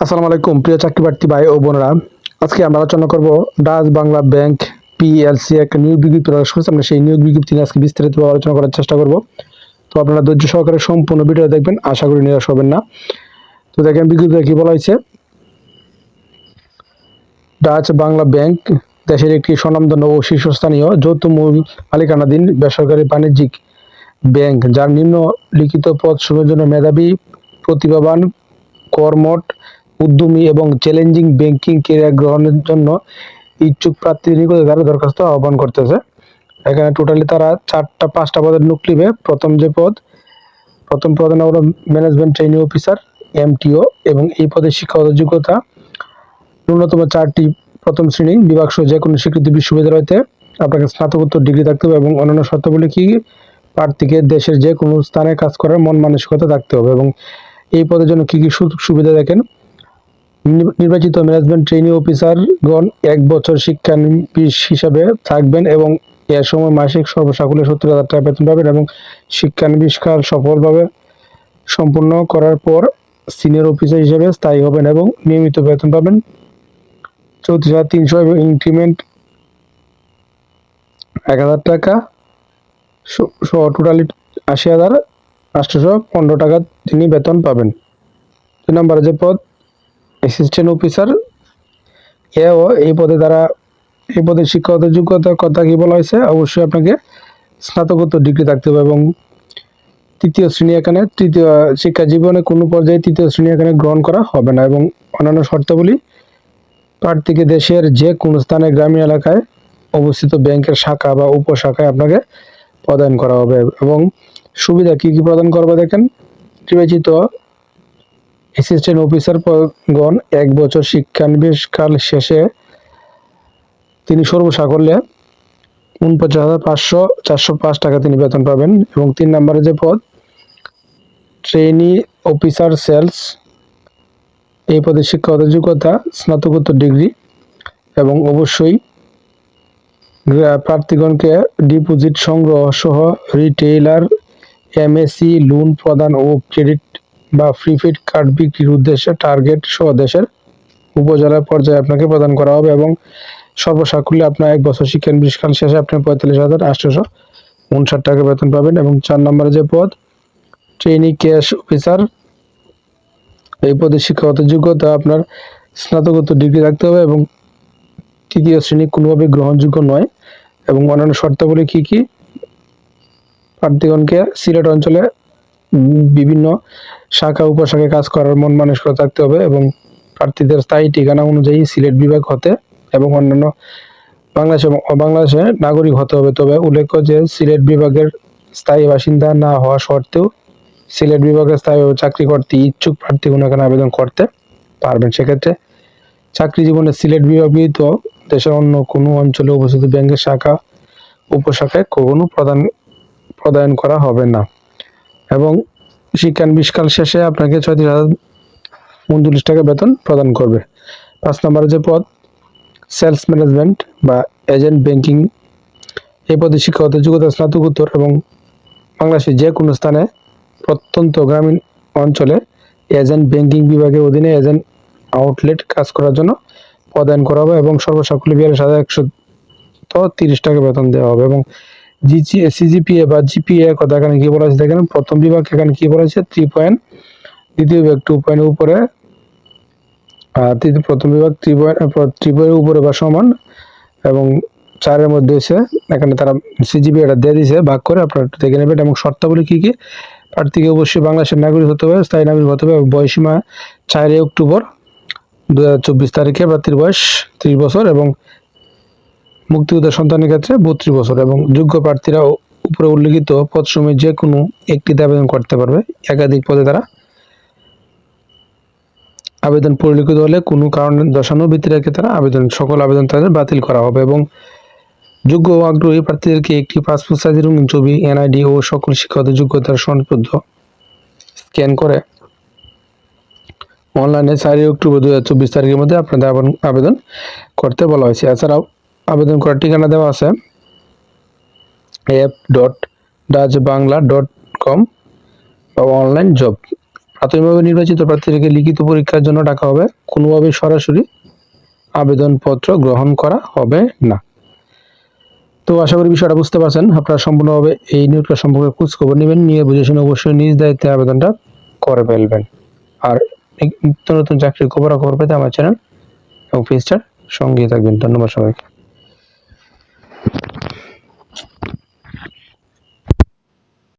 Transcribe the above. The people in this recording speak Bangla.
আসসালামু আলাইকুম, প্রিয় চাকরি প্রার্থী ভাই ও বোনরা। আজকে আমরা আলোচনা করব ডাচ বাংলা ব্যাংক পিএলসি একটা নিয়োগ বিজ্ঞপ্তি। প্রকাশ করেছে আমরা সেই নিয়োগ বিজ্ঞপ্তি নিয়ে আজকে বিস্তারিতভাবে আলোচনা করার চেষ্টা করব। তো আপনারা ধৈর্য সহকারে সম্পূর্ণ ভিডিও দেখবেন, আশা করি নিরাশ হবেন না। তো দেখেন বিজ্ঞপ্তিতে কি বলা হয়েছে? ডাচ বাংলা ব্যাংক দেশের একটি স্বনামধন্য ও শীর্ষস্থানীয় যৌথ মূল মালিকানাধীন বেসরকারি বাণিজ্যিক ব্যাংক, যার নিম্নলিখিত পদ সমূহের জন্য মেধাবী, প্রতিভাবান, কর্মঠ উদ্যমী এবং চ্যালেঞ্জিং ব্যাংকিং কেরিয়ার গ্রহণের জন্য ইচ্ছুক প্রার্থীদের নিকটে তারা দরখাস্ত আহ্বান করতেছে। এখানে টোটালি তারা চারটা, পাঁচটা পদের নোট নিবে। প্রথম যে পদ, প্রথম পদের নাম হলো ম্যানেজমেন্ট ট্রেনিং অফিসার এমটিও এবং এই পদের শিক্ষাগত যোগ্যতা। ন্যূনতম চারটি প্রথম শ্রেণি বিভাগ সহ যে কোনো স্বীকৃতি বিশ্ববিদ্যালয়তে আপনাকে স্নাতকোত্তর ডিগ্রি থাকতে হবে এবং অন্যান্য শর্তাবলী কি? প্রার্থীকে দেশের যে কোনো স্থানে কাজ করার মন মানসিকতা থাকতে হবে এবং এই পদের জন্য কি কি সুযোগ সুবিধা দেখেন? নির্বাচিত ম্যানেজমেন্ট ট্রেনিং অফিসারগণ এক বছর শিক্ষানবিশ হিসাবে থাকবেন এবং এর সময় মাসিক সর্বসাকুল্যে সত্তর হাজার টাকা বেতন পাবেন এবং শিক্ষানবিষ্কার সফলভাবে সম্পূর্ণ করার পর সিনিয়র অফিসার হিসেবে স্থায়ী হবেন এবং নিয়মিত বেতন পাবেন চৌত্রিশ হাজার তিনশো এবং ইনক্রিমেন্ট এক হাজার টাকা। সহ টোটালি আশি হাজার আটশোশো পনেরো টাকা তিনি বেতন পাবেন। দুই নম্বরে যে পদ অ্যাসিস্ট্যান্ট অফিসার এও এই পদে দ্বারা, এই পদে শিক্ষাগত যোগ্যতার কথা কি বলা হয়েছে? অবশ্যই আপনাকে স্নাতকোত্তর ডিগ্রি থাকতে হবে এবং তৃতীয় শ্রেণি এখানে, তৃতীয় শিক্ষা জীবনে কোনো পর্যায়ে তৃতীয় শ্রেণি এখানে গ্রহণ করা হবে না এবং অন্যান্য শর্তাবলী, প্রার্থীকে দেশের যে কোনো স্থানে গ্রামীণ এলাকায় অবস্থিত ব্যাংকের শাখা বা উপশাখায় আপনাকে প্রদান করা হবে এবং সুবিধা কি কি প্রদান করবে দেখেন নির্বাচিত অ্যাসিস্ট্যান্ট অফিসার গণ এক বছর শিক্ষানবিশকাল শেষে তিনি সর্বসাকল্যে উনপঞ্চাশ হাজার পাঁচশো চারশো পাঁচ টাকা তিনি বেতন পাবেন এবং তিন নম্বরে যে পদ ট্রেনি অফিসার সেলস এই পদে শিক্ষাগত যোগ্যতা, স্নাতকোত্তর ডিগ্রি এবং অবশ্যই প্রার্থীগণকে ডিপোজিট সংগ্রহ সহ রিটেইলার এমএসি লোন প্রদান ও ক্রেডিট বা প্রিপেড কার্ড বিক্রির উদ্দেশ্যে টার্গেট সহ দেশের উপজেলা পর্যায়ে আপনাকে প্রদান করা হবে এবং সর্বসাকুল্যে আপনার এক বছর শিক্ষানবিষ্কাল শেষে আপনি পঁয়তাল্লিশ হাজার আটশোশো উনষাট টাকা বেতন পাবেন এবং চার নম্বরে যে পদ ট্রেনি ক্যাশ অফিসার এই পদে শিক্ষাগত যোগ্যতা আপনার স্নাতকোত্তর ডিগ্রি রাখতে হবে এবং তৃতীয় শ্রেণি কোনোভাবে গ্রহণযোগ্য নয় এবং অন্যান্য শর্তাবলী কি কি? প্রার্থীগণকে সিলেট অঞ্চলে বিভিন্ন শাখা উপশাখায় কাজ করার মন মানসিকতা থাকতে হবে এবং প্রার্থীদের স্থায়ী ঠিকানা অনুযায়ী সিলেট বিভাগ হতে এবং অন্যান্য বাংলাদেশ এবং বাংলাদেশে নাগরিক হতে হবে। তবে উল্লেখ্য যে সিলেট বিভাগের স্থায়ী বাসিন্দা না হওয়া সত্ত্বেও সিলেট বিভাগে স্থায়ীভাবে চাকরি করতে ইচ্ছুক প্রার্থীগণ এখানে আবেদন করতে পারবেন। সেক্ষেত্রে চাকরি জীবনে সিলেট বিভাগ ব্যতীত দেশের অন্য কোনো অঞ্চলে অবস্থিত ব্যাংকের শাখা, উপশাখায় কোনো প্রদান প্রদান করা হবে না। এবং শিক্ষানবিষ্কাল শেষে আপনাকে ছয়ত্রিশ হাজার উনচল্লিশ টাকা বেতন প্রদান করবে। পাঁচ নম্বরে যে পদ সেলস ম্যানেজমেন্ট বা এজেন্ট ব্যাংকিং এই পদে শিক্ষাগত যোগ্যতা স্নাতকোত্তর এবং বাংলাদেশের যে কোনো স্থানে প্রত্যন্ত গ্রামীণ অঞ্চলে এজেন্ট ব্যাংকিং বিভাগের অধীনে এজেন্ট আউটলেট কাজ করার জন্য প্রদান করা হবে এবং সর্বসাকুল্যে বিয়াল্লিশ হাজার একশো তো তিরিশ টাকা বেতন দেওয়া হবে এবং জিজি সিজিপিএ বা জিপিএ কথা এখানে কি বলা হয়েছে? দেখেন, প্রথম বিভাগ এখানে কি বলা হয়েছে? থ্রি পয়েন্ট দ্বিতীয় বিভাগ টু পয়েন্ট উপরে, আর তৃতীয়, প্রথম বিভাগ থ্রি পয়েন্ট থ্রি পয়েন্ট উপরে বা সমান, এবং চারের মধ্যে এসে এখানে তারা সিজিপি এটা দিয়ে দিয়েছে, ভাগ করে আপনারা একটু দেখে নেবেন, এবং শর্তাবলী কী কী? প্রার্থীকে অবশ্যই বাংলাদেশের নাগরিক হতে হবে, স্থায়ী নাগরিক হতে হবে, এবং বয়সীমা চারই অক্টোবর দু হাজার চব্বিশ তারিখে প্রার্থীর বয়স ত্রিশ বছর, এবং মুক্তিযোদ্ধা সন্তানের ক্ষেত্রে বত্রিশ বছর এবং যোগ্য প্রার্থীরা উপরে উল্লেখিত পদসমূহে যে কোনো একটিতে আবেদন করতে পারবে। একাধিক পদে তারা আবেদন পরিলক্ষিত হলে কোনো কারণে দশানো ভিত্তি রেখে তারা আবেদন, সকল আবেদন তাদের বাতিল করা হবে এবং যোগ্য ও আগ্রহী প্রার্থীদেরকে একটি পাসপোর্ট সাইজের রঙিন ছবি, এনআইডি ও সকল শিক্ষাগত যোগ্যতার সনদবদ্ধ স্ক্যান করে অনলাইনে চারই অক্টোবর দু হাজার চব্বিশ তারিখের মধ্যে আপনাদের আবেদন করতে বলা হয়েছে। এছাড়াও আবেদন করার ঠিকানা দেওয়া আছে app dot Dutch Bangla dot com বা অনলাইন জব প্রাথমিকভাবে নির্বাচিত প্রার্থীদেরকে লিখিত পরীক্ষার জন্য ডাকা হবে। কোনোভাবেই সরাসরি আবেদনপত্র গ্রহণ করা হবে না। তো আশা করি বিষয়টা বুঝতে পারছেন। আপনারা সম্পূর্ণভাবে এই নিয়োগটা সম্পর্কে খোঁজ খবর নেবেন, নিয়ে বুঝে শুনে অবশ্যই নিজ দায়িত্বে আবেদনটা করে ফেলবেন। আর নিত্য নতুন চাকরির খবরাখবর পেতে আমার চ্যানেল এবং পেজটার সঙ্গে থাকবেন। ধন্যবাদ সবাইকে।